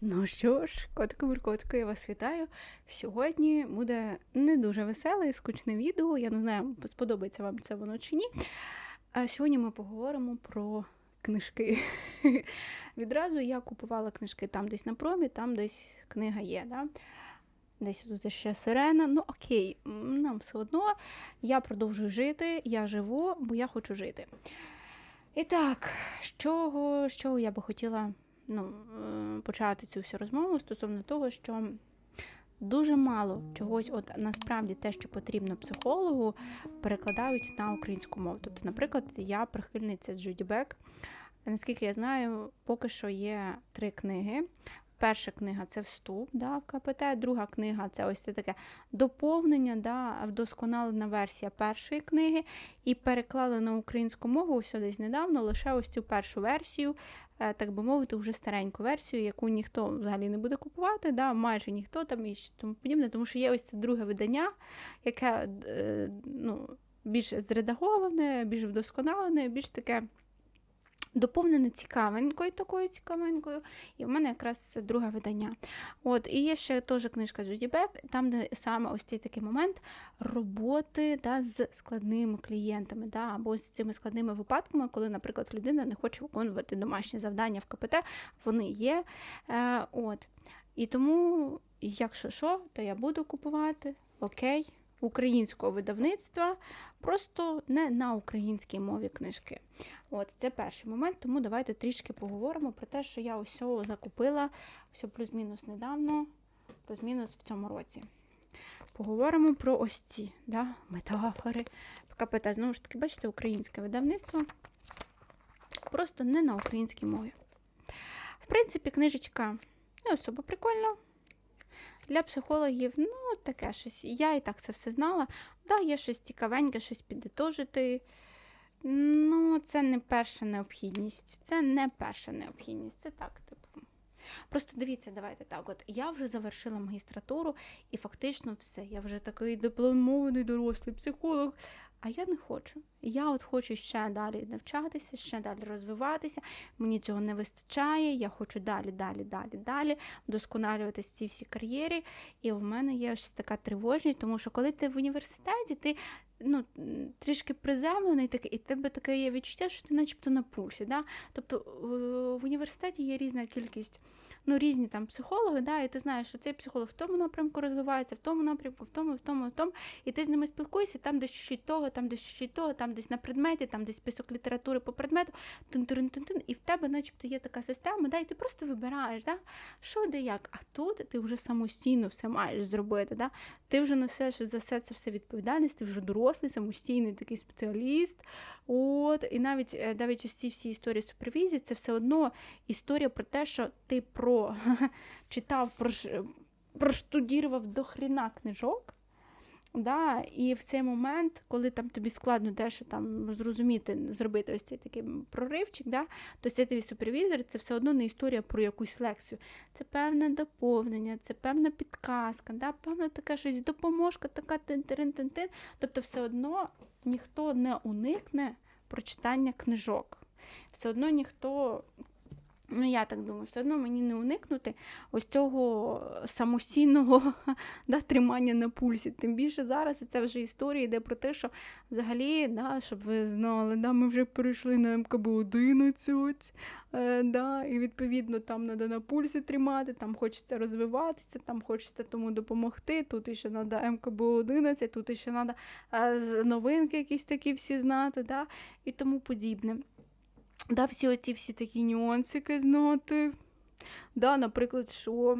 Ну що ж, котику муркотику я вас вітаю. Сьогодні буде не дуже веселе і скучне відео. Я не знаю, сподобається вам це воно чи ні. А сьогодні ми поговоримо про книжки. Відразу я купувала книжки там десь на промі, там десь книга є. Да? Десь тут ще сирена. Ну окей, нам все одно. Я продовжую жити, я живу, бо я хочу жити. І так, з чого, з чого я би хотіла ну, е, почати цю всю розмову стосовно того, що дуже мало чогось, от насправді те, що потрібно психологу, перекладають на українську мову. Тобто, наприклад, я прихильниця Джуді Бек. Наскільки я знаю, поки що є три книги. Перша книга це вступ да, в КПТ, друга книга це ось це таке доповнення, да, вдосконалена версія першої книги, і переклали на українську мову ось десь недавно лише ось цю першу версію, так би мовити, вже стареньку версію, яку ніхто взагалі не буде купувати, да, майже ніхто там і тому подібне, тому що є ось це друге видання, яке е, ну, більш зредаговане, більш вдосконалене, більш таке. Доповнене цікавенькою, такою цікавенькою, і в мене якраз друге видання. От, І є ще теж книжка Джуді Бек, там, де саме ось цей такий момент роботи да, з складними клієнтами, да, або з цими складними випадками, коли, наприклад, людина не хоче виконувати домашні завдання в КПТ, вони є. Е, от. І тому, якщо що, то я буду купувати окей, українського видавництва, просто не на українській мові книжки. От, це перший момент, тому давайте трішки поговоримо про те, що я ось закупила ось плюс-мінус недавно, плюс-мінус в цьому році. Поговоримо про ось ці да, метафори. КПТ, знову ж таки, бачите, українське видавництво. Просто не на українській мові. В принципі, книжечка не особо прикольна. Для психологів, ну, таке щось. Я і так це все знала. Да, є щось цікавеньке, щось підітожити. Ну, це не перша необхідність. Це не перша необхідність. Це так, типу. Просто дивіться, давайте так. От я вже завершила магістратуру, і фактично все. Я вже такий дипломований дорослий психолог. А я не хочу. Я от хочу ще далі навчатися, ще далі розвиватися. Мені цього не вистачає. Я хочу далі, далі, далі, далі вдосконалюватися ці всі кар'єри. І в мене є ось така тривожність, тому що коли ти в університеті, ти ну, трішки приземлений, так, і тебе таке є відчуття, що ти начебто на пульсі. Да? Тобто в університеті є різна кількість, ну, різні там психологи, да? і ти знаєш, що цей психолог в тому напрямку розвивається, в тому напрямку, в тому, в тому, в тому. І ти з ними спілкуєшся, там десь чуть того, там десь чуть того, там десь на предметі, там десь список літератури по предмету, тун -тун -тун -тун, і в тебе начебто є така система, да? і ти просто вибираєш, да? що де як. А тут ти вже самостійно все маєш зробити. Да? Ти вже несеш за все це все відповідальність, ти вже дорослий, самостійний такий спеціаліст. От, І навіть е, навіть ось ці всі історії супервізії, це все одно історія про те, що ти про читав, про, проштудірував до хріна книжок. Да, І в цей момент, коли там тобі складно дещо там зрозуміти, зробити ось цей такий проривчик, да, то твій супервізор це все одно не історія про якусь лекцію. Це певне доповнення, це певна підказка, да, певна така щось допоможка, така тин-тин-тин-тин. Тобто, все одно ніхто не уникне прочитання книжок. Все одно ніхто Ну, я так думаю, все одно мені не уникнути ось цього самостійного да, тримання на пульсі. Тим більше зараз це вже історія йде про те, що взагалі, да, щоб ви знали, да, ми вже перейшли на МКБ-11, е, да, і відповідно там треба на пульсі тримати, там хочеться розвиватися, там хочеться тому допомогти. Тут ще треба МКБ-11, тут ще треба новинки якісь такі всі знати, да, і тому подібне. Да, всі оці всі такі нюансики знати. Да, Наприклад, що,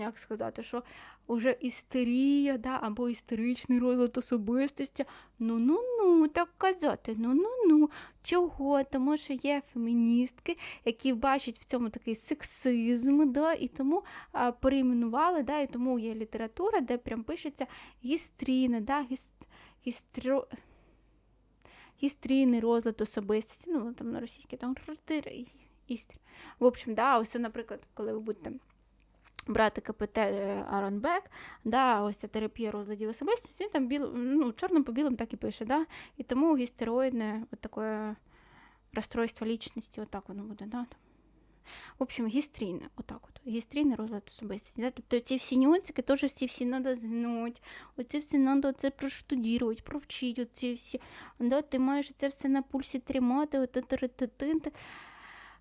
як сказати, що вже істерія, да, або істеричний розлад особистості. Ну-ну-ну, так казати, ну-ну-ну. Чого? Тому що є феміністки, які бачать в цьому такий сексизм, да, і тому а, перейменували, да, і тому є література, де прям пишеться гістріна, да, гіст, гістро гістрійний розлад особистості, ну там на російській там істрі. В общем, да, ось, наприклад, коли ви будете брати КПТ е, Аронбек, да, ось ця терапія розладів особистості, він там біл, ну, чорним по білому так і пише, да, і тому гістероїдне от таке розстройство лічності, отак воно буде, да, В общем, гістрійне, отак от. Гістрійний розлад особистості. Да? Тобто ці всі нюансики теж всі всі треба знати. Оці всі треба це проштудірувати, провчити. Оці всі. Да? Ти маєш це все на пульсі тримати. От,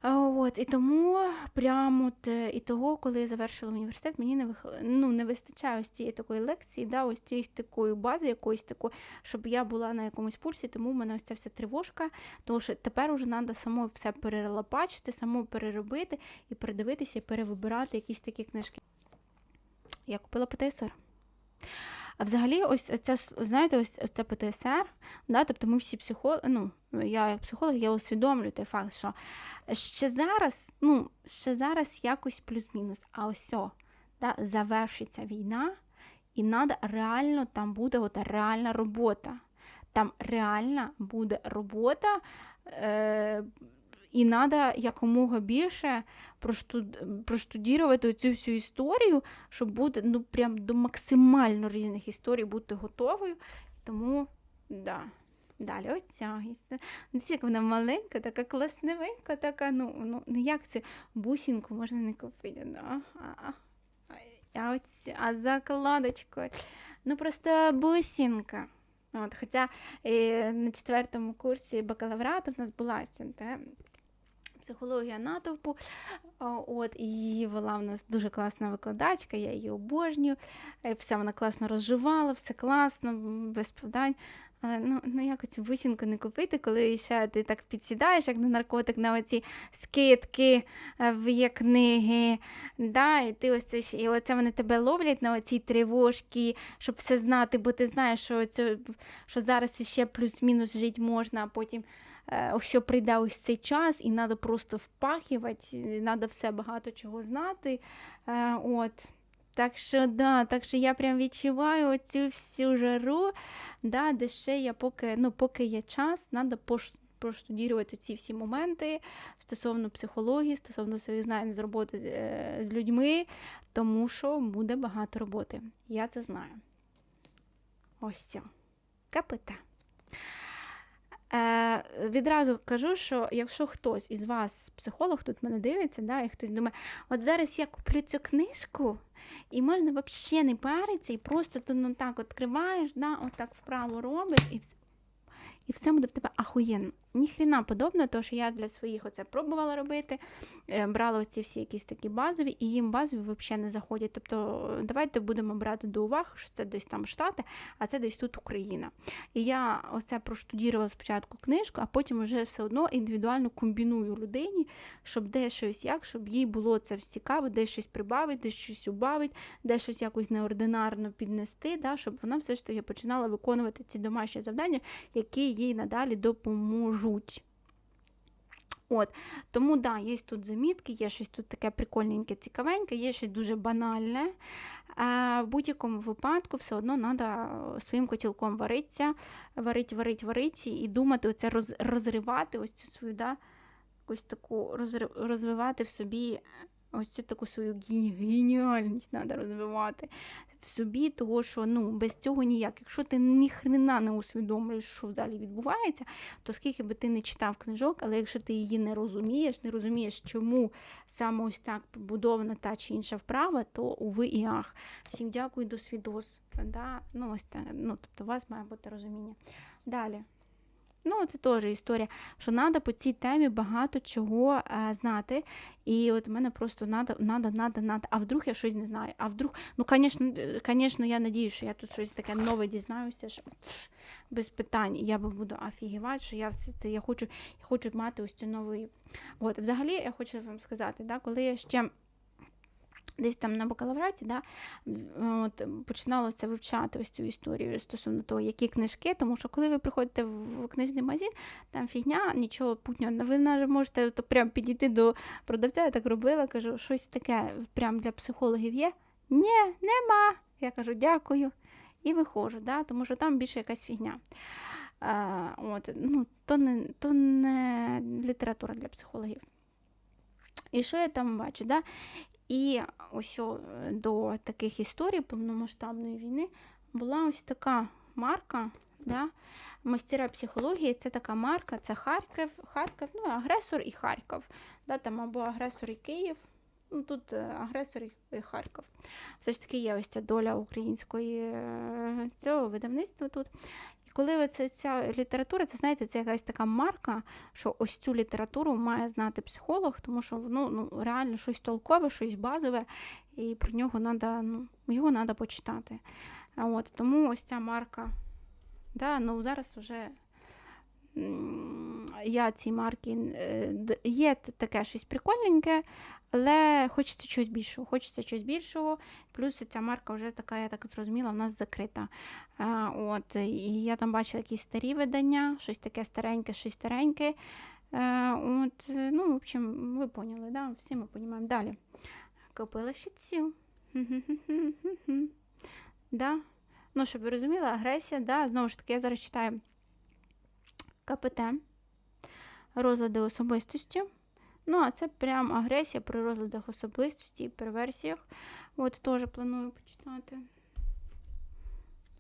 от, і тому прямо от, е, і того, коли я завершила університет, мені не вих... ну, не вистачає ось цієї такої лекції, да, ось цієї такої бази, якоїсь такої, щоб я була на якомусь пульсі, тому в мене ось ця вся тривожка, тому що тепер вже треба самому все перелопачити, самому переробити і передивитися, і перевибирати якісь такі книжки. Я купила ПТСР. А взагалі, ось ця, знаєте, ось ця ПТСР, да, тобто ми всі психологи, ну, я як психолог, я усвідомлюю той факт, що ще зараз, ну, ще зараз якось плюс-мінус, а ось о, да, завершиться війна, і надо реально там буде от реальна робота. Там реальна буде робота. Е- і треба якомога більше проштудірувати цю всю історію, щоб бути ну, прям до максимально різних історій бути готовою. Тому, да. Далі оця Дивіться, як вона маленька, така класневенька, така, ну, ну, ну як це бусинку можна не купити. Да? А, а, оця, а закладочкою. Ну, просто бусинка. От, Хоча е, на четвертому курсі бакалаврату в нас була ця психологія натовпу. От, І її в нас дуже класна викладачка, я її обожнюю. Е, все вона класно розживала, все класно, без питань. Але ну, ну як оцю не купити, коли ще ти так підсідаєш, як на наркотик, на оці скидки е, в є книги. Да, І ти ось це, і оце вони тебе ловлять на оцій тривожці, щоб все знати, бо ти знаєш, що, це, що зараз ще плюс-мінус жити можна, а потім. Е, що прийде ось цей час, і треба просто впахувати, треба все багато чого знати. Е, от. Так що да, так що я прям відчуваю цю всю жару, да, де ще я поки ну, поки є час, треба проштудірувати ці всі моменти стосовно психології, стосовно своїх знань з роботи е, з людьми, тому що буде багато роботи. Я це знаю. Ось це. Капита. Е, Відразу кажу, що якщо хтось із вас, психолог, тут мене дивиться, да, і хтось думає, от зараз я куплю цю книжку, і можна взагалі не паритися, і просто ну, так відкриваєш, да, отак вправо робиш, і все і все буде в тебе ахуєнно. Ніхрена подобно, тому що я для своїх оце пробувала робити, е, брала оці всі якісь такі базові, і їм базові взагалі не заходять. Тобто давайте будемо брати до уваги, що це десь там Штати, а це десь тут Україна. І я оце проштудірувала спочатку книжку, а потім вже все одно індивідуально комбіную людині, щоб де щось як, щоб їй було це цікаво, де щось прибавити, де щось убавить, де щось якось неординарно піднести, да, щоб вона все ж таки починала виконувати ці домашні завдання, які їй надалі допоможуть. От, Тому, да, є тут замітки, є щось тут таке прикольненьке, цікавеньке, є щось дуже банальне. В будь-якому випадку все одно треба своїм котілком варитися, варить, варить, варить і думати, оце роз, розривати ось цю свою, да, якусь таку розвивати в собі ось цю таку свою геніальність треба розвивати в собі, того що ну, без цього ніяк. Якщо ти ніхрена не усвідомлюєш, що взагалі відбувається, то скільки би ти не читав книжок, але якщо ти її не розумієш, не розумієш, чому саме ось так побудована та чи інша вправа, то уви і ах. Всім дякую до свідос. Да? Ну, ось так, ну, Тобто у вас має бути розуміння. Далі. Ну, це теж історія, що треба по цій темі багато чого е, знати. І от мене просто надо, надо, надо, надо. А вдруг я щось не знаю. А вдруг, ну, звісно, я надію, що я тут щось таке нове дізнаюся, що без питань. Я буду офігівати, що я все це я хочу я хочу мати ось цю нову. От, взагалі, я хочу вам сказати, да, коли я ще десь там на бакалавраті да, от, починалося вивчати ось цю історію стосовно того, які книжки, тому що коли ви приходите в книжний магазин, там фігня, нічого путнього, ви навіть можете то прям підійти до продавця, я так робила, кажу, щось таке прям для психологів є. Ні, нема. Я кажу, дякую. І виходжу, да, тому що там більше якась фігня. А, от, ну, То не то не література для психологів. І що я там бачу? Да? І ось до таких історій повномасштабної війни була ось така марка Да? Мастера психології це така марка, це Харків, Харків, ну, агресор і Харків. Да? Там або агресор і Київ. Ну, тут е, агресор і і Харків. Все ж таки є ось ця доля української е, цього видавництва тут. Коли ви це, ця література, це знаєте, це якась така марка, що ось цю літературу має знати психолог, тому що ну, ну, реально щось толкове, щось базове, і про нього треба, ну, його треба почитати. От, тому ось ця марка. Да, ну зараз вже я ці марки е, є таке щось прикольненьке, але хочеться щось більшого. Хочеться щось більшого. Плюс ця марка вже така, я так зрозуміла, в нас закрита. А, от, і я там бачила якісь старі видання, щось таке стареньке, щось стареньке. Е, от, ну, в общем, ви поняли, да? всі ми розуміємо. Далі. Купила ще цю. Да. Ну, щоб ви розуміли, агресія, да, знову ж таки, я зараз читаю КПТ, розлади особистості. Ну, а це прям агресія при розладах особистості і перверсіях. От теж планую почитати.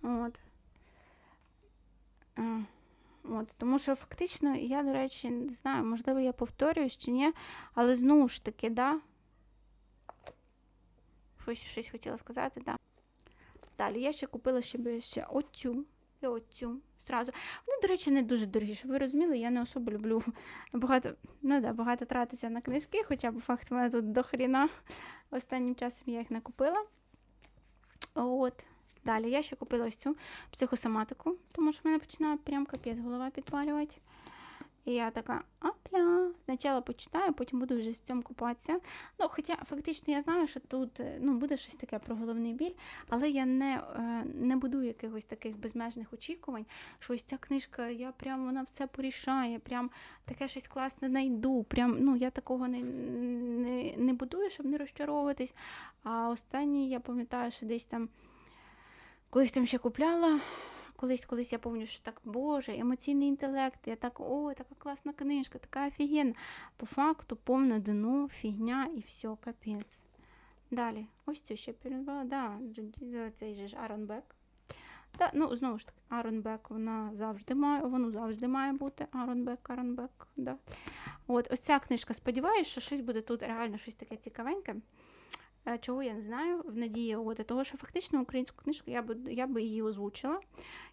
От. От, тому що фактично, я, до речі, не знаю, можливо, я повторююсь чи ні, але знову ж таки, да. Щось, щось хотіла сказати, да. Далі я ще купила ще, ще оцю і оцю. Зразу. Вони, до речі, не дуже дорогі, щоб ви розуміли, я не особо люблю багато, ну да, багато тратитися на книжки, хоча б факт в мене тут дохріна. Останнім часом я їх не купила. От. Далі я ще купила ось цю психосоматику, тому що в мене починає прям капець голова підпалювати. І я така, апля, спочатку почитаю, потім буду вже з цим купатися. Ну, хоча фактично я знаю, що тут е, ну, буде щось таке про головний біль, але я не, е, не будую якихось таких безмежних очікувань, що ось ця книжка, я прям вона все порішає, прям таке щось класне знайду. Прям, ну, я такого не, не, не будую, щоб не розчаровуватись. А останній, я пам'ятаю, що десь там колись там ще купляла. Колись, колись я пам'ятаю, що так, Боже, емоційний інтелект, я так, о, така класна книжка, така офігенна. По факту повне дно, фігня і все, капець. Далі, ось цю ще да, цей же ж Арон Бек. Да, ну, знову ж таки, Арон Бек, вона завжди має, воно завжди має бути. Арон Бек, Арон Бек, да. От, ось ця книжка, сподіваюся, що щось буде тут реально щось таке цікавеньке. Е, Чого я не знаю, в надії от, того, що фактично українську книжку я би, я би її озвучила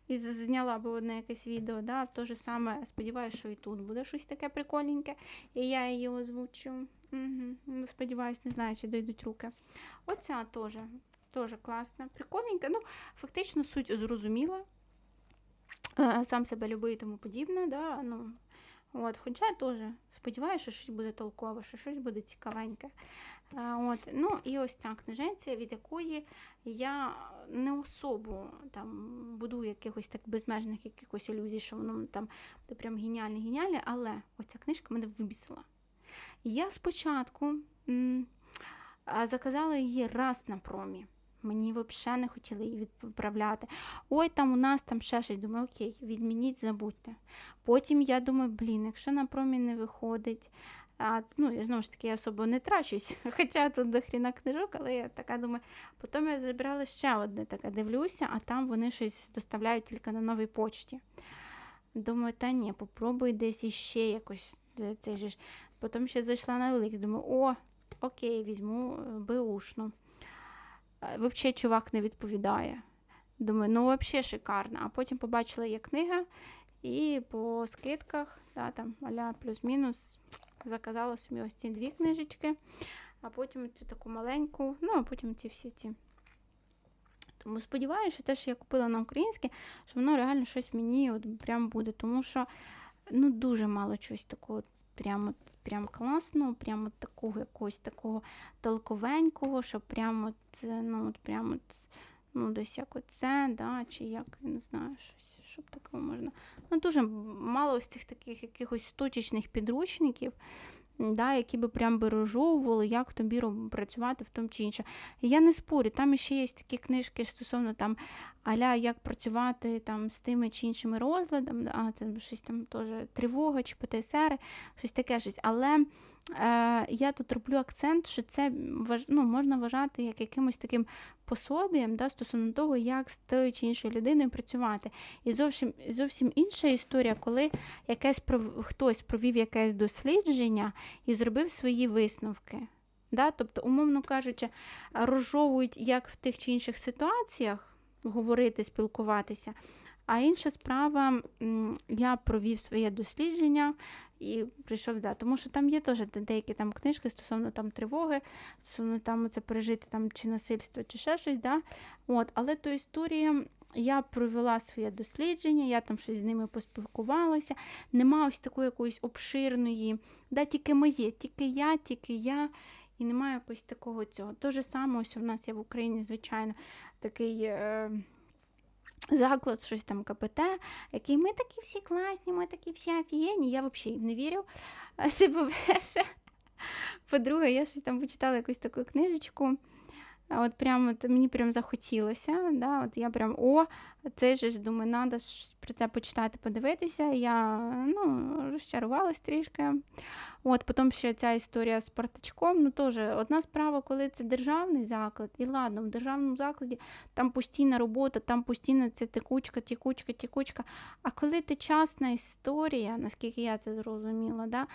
і зняла би одне якесь відео. Да? То же саме, сподіваюся, що і тут буде щось таке прикольненьке, і я її озвучу. Угу. Сподіваюсь, не знаю, чи дійдуть руки. Оця теж, теж класна, прикольненька. Ну, фактично суть зрозуміла. Е, Сам себе любив і тому подібне. Да? Ну, от, хоча теж сподіваюся, що щось буде толкове, що щось буде цікавеньке. От, ну і ось ця книженця, від якої я не особо там будую якихось так безмежних якихось ілюзій, що воно там прям геніальне, геніальне, але оця книжка мене вибісила. Я спочатку м, заказала її раз на промі. Мені взагалі не хотіли її відправляти. Ой, там у нас там ще щось. Думаю, окей, відмініть, забудьте. Потім я думаю, блін, якщо на промі не виходить, а, ну, я знову ж таки я особо не трачусь, хоча тут до хріна книжок, але я така думаю. Потім я забрала ще одне таке, дивлюся, а там вони щось доставляють тільки на новій почті. Думаю, та ні, попробуй десь іще якось цей же. Потім ще зайшла на великий, думаю, о, окей, візьму е, беушну. Е, Взагалі чувак не відповідає. Думаю, ну взагалі шикарно. А потім побачила є книга, і по скидках, да, там аля плюс-мінус, заказала собі ось ці дві книжечки, а потім цю таку маленьку, ну а потім ці всі ці. Тому сподіваюся, що те, що я купила на українське, що воно реально щось мені от прям буде. Тому що ну, дуже мало чогось такого прямо, прям класного, прямо такого якогось такого толковенького, що прямо от, е, ну, от прямо от, ну, десь як оце, да, чи як, я не знаю, щось, щоб такого можна. Ну, дуже мало ось цих таких якихось точечних підручників, да, які би прям би розжовували, як тобі працювати в тому чи інше. Я не спорю, там ще є такі книжки стосовно там аля як працювати там з тими чи іншими розладами, а це щось там теж тривога чи ПТСР, щось таке щось. Але я тут роблю акцент, що це ну, можна вважати як якимось таким пособієм да, стосовно того, як з тою чи іншою людиною працювати. І зовсім зовсім інша історія, коли якесь хтось провів якесь дослідження і зробив свої висновки. Да? Тобто, умовно кажучи, розжовують як в тих чи інших ситуаціях говорити, спілкуватися. А інша справа, я провів своє дослідження і прийшов, да, тому що там є теж деякі там книжки стосовно там тривоги, стосовно там це пережити там чи насильство, чи ще щось. Да? От, Але то історія. Я провела своє дослідження, я там щось з ними поспілкувалася. Нема ось такої якоїсь обширної, да, тільки моє, тільки я, тільки я. І немає якогось такого цього. Те ж саме, ось у нас є в Україні, звичайно, такий. Е заклад, щось там КПТ, який ми такі всі класні, ми такі всі офігенні. Я взагалі їм не вірю. Це по-перше. По-друге, я щось там почитала якусь таку книжечку. От прямо от мені прям захотілося. Да? От Я прям о, це ж думаю, треба про це почитати, подивитися. Я ну, розчарувалась трішки. От Потім ще ця історія з партачком. Ну, теж одна справа, коли це державний заклад, і ладно, в державному закладі там постійна робота, там постійно це текучка, тікучка, тікучка. А коли це частна історія, наскільки я це зрозуміла, да,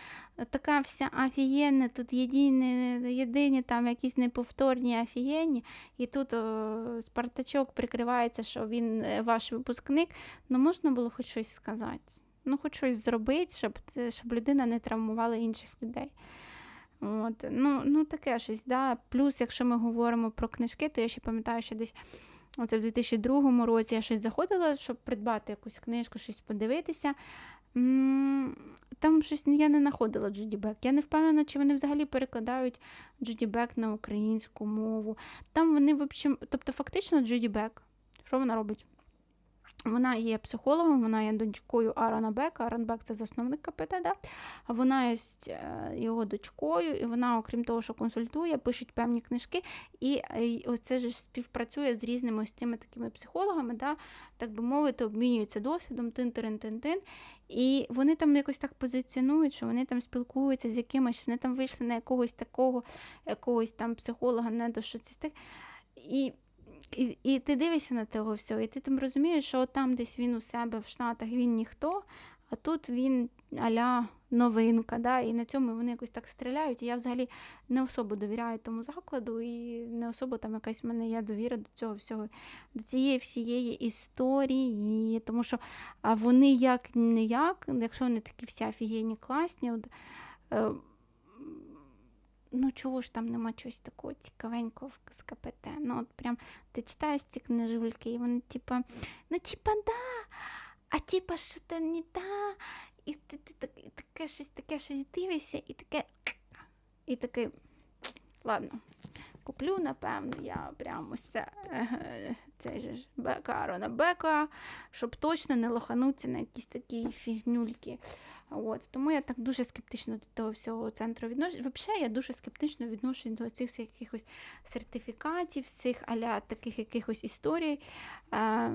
така вся офігенна, тут єдині, єдині там якісь неповторні офігенні, і тут о, Спартачок прикривається, що він е, ваш випускник, ну можна було хоч щось сказати ну, хоч щось зробити, щоб щоб людина не травмувала інших людей. От, Ну, ну таке щось. Да? Плюс, якщо ми говоримо про книжки, то я ще пам'ятаю, що десь оце в 2002 році я щось заходила, щоб придбати якусь книжку, щось подивитися. Там щось я не знаходила Джуді Бек. Я не впевнена, чи вони взагалі перекладають Джуді Бек на українську мову. Там вони, в общем, тобто, фактично, Джуді Бек, що вона робить? Вона є психологом, вона є дочкою Арана Бека. Аран Бек це засновник КПТ, да? вона є е, його дочкою, і вона, окрім того, що консультує, пише певні книжки, і оце ж співпрацює з різними ось цими такими психологами, да? так би мовити, обмінюється досвідом, тин-тин-тин-тин. І вони там якось так позиціонують, що вони там спілкуються з якимось, вони там вийшли на якогось такого, якогось там психолога, не до що. І і і ти дивишся на того всього, і ти там розумієш, що там десь він у себе в Штатах він ніхто, а тут він аля новинка. да, І на цьому вони якось так стріляють. І я взагалі не особо довіряю тому закладу, і не особо там якась в мене є довіра до цього всього, до цієї всієї історії. Тому що вони як не як, якщо вони такі всі офігенні класні. От, е, ну чого ж там нема чогось такого цікавенького з КПТ? Ну, от прям ти читаєш ці книжульки, і вони, типа, ну, типа, да, а типа, що то не да, і ти, ти, ти, таке щось таке щось дивишся, і таке. І такий, ладно, куплю, напевно, я прямо це, цей же ж бека на бека, щоб точно не лоханутися на якісь такі фігнюльки. От, Тому я так дуже скептично до того всього центру відношусь. Взагалі, я дуже скептично відношусь до цих всіх якихось сертифікатів, цих аля таких якихось історій. Е,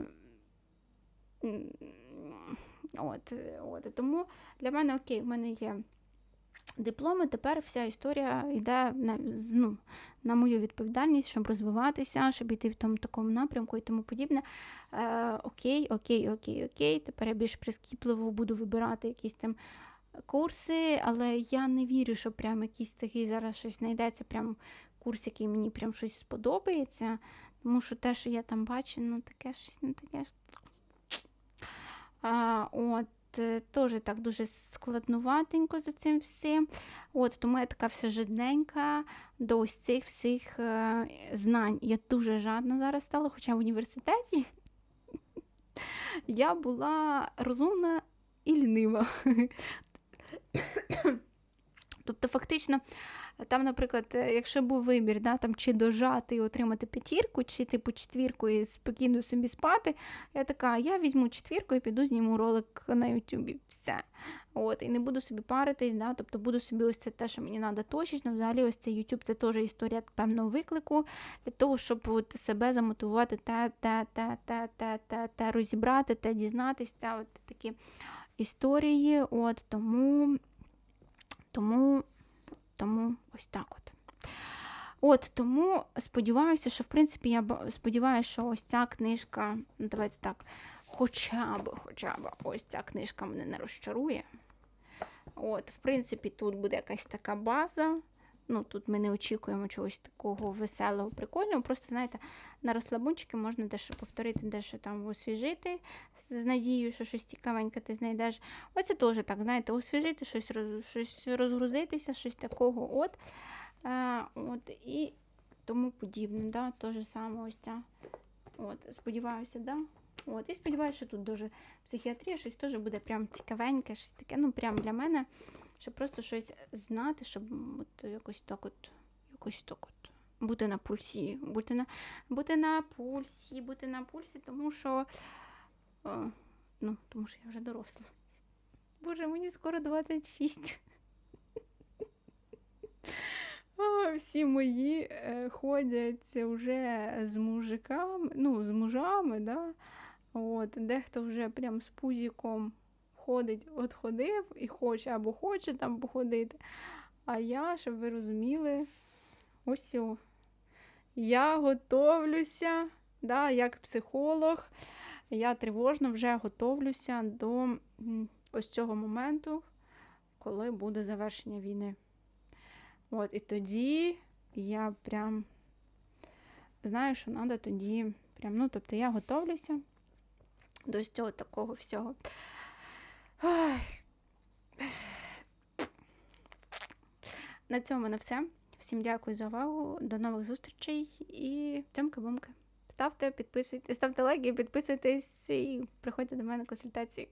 от, от, Тому для мене окей, в мене є дипломи, тепер вся історія йде на ну, на мою відповідальність, щоб розвиватися, щоб йти в тому такому напрямку і тому подібне. Е, Окей, окей, окей, окей. Тепер я більш прискіпливо буду вибирати якісь там курси, але я не вірю, що прям якийсь такий зараз щось знайдеться, прям курс, який мені прям щось сподобається. Тому що те, що я там бачу, ну таке щось не таке. А, от, Е, теж так дуже складнуватенько за цим всім. От, Тому я така вся жадненька до ось цих всіх е, знань. Я дуже жадна зараз стала, хоча в університеті я була розумна і лінива. Тобто, фактично, там, наприклад, е, якщо був вибір, да, там, чи дожати і отримати п'ятірку, чи типу четвірку і спокійно собі спати, я така, я візьму четвірку і піду зніму ролик на Ютубі. Все. От, І не буду собі паритись, да, тобто буду собі ось це те, що мені треба точечно. Взагалі, ось цей YouTube це теж історія певного виклику для того, щоб от себе замотивувати, те, те, те, те, те, те, те розібрати, те дізнатися. От такі історії. От, Тому. Тому Тому ось так от. От тому сподіваюся, що в принципі я сподіваюся, що ось ця книжка, ну давайте так, хоча б, хоча б ось ця книжка мене не розчарує. От, в принципі, тут буде якась така база. Ну, тут ми не очікуємо чогось такого веселого, прикольного. Просто, знаєте, на розслабончики можна дещо повторити, дещо там освіжити з надією, що щось цікавеньке ти знайдеш. Ось це теж так, знаєте, освіжити, щось, щось розгрузитися, щось такого. От. А, от і тому подібне. Да? То же саме ось ця. От, сподіваюся, да? От, і сподіваюся, що тут дуже психіатрія, щось теж буде прям цікавеньке, щось таке, ну прям для мене, щоб просто щось знати, щоб от якось так от, якось так от. Бути на пульсі, бути на, бути на пульсі, бути на пульсі, тому що, о, ну, тому що я вже доросла. Боже, мені скоро 26. А, всі мої е, ходять вже з мужиками, ну, з мужами, да? От, дехто вже прям з пузіком ходить, от ходив і хоче або хоче там походити. А я, щоб ви розуміли, ось я готовлюся, да, як психолог, я тривожно вже готовлюся до ось цього моменту, коли буде завершення війни. От, і тоді я прям знаю, що треба тоді. Прям, ну, тобто я готовлюся до цього такого всього. На цьому на все. Всім дякую за увагу. До нових зустрічей і цьомки-бомки. Ставте, підписуйтесь, ставте лайки, підписуйтесь і приходьте до мене на консультації.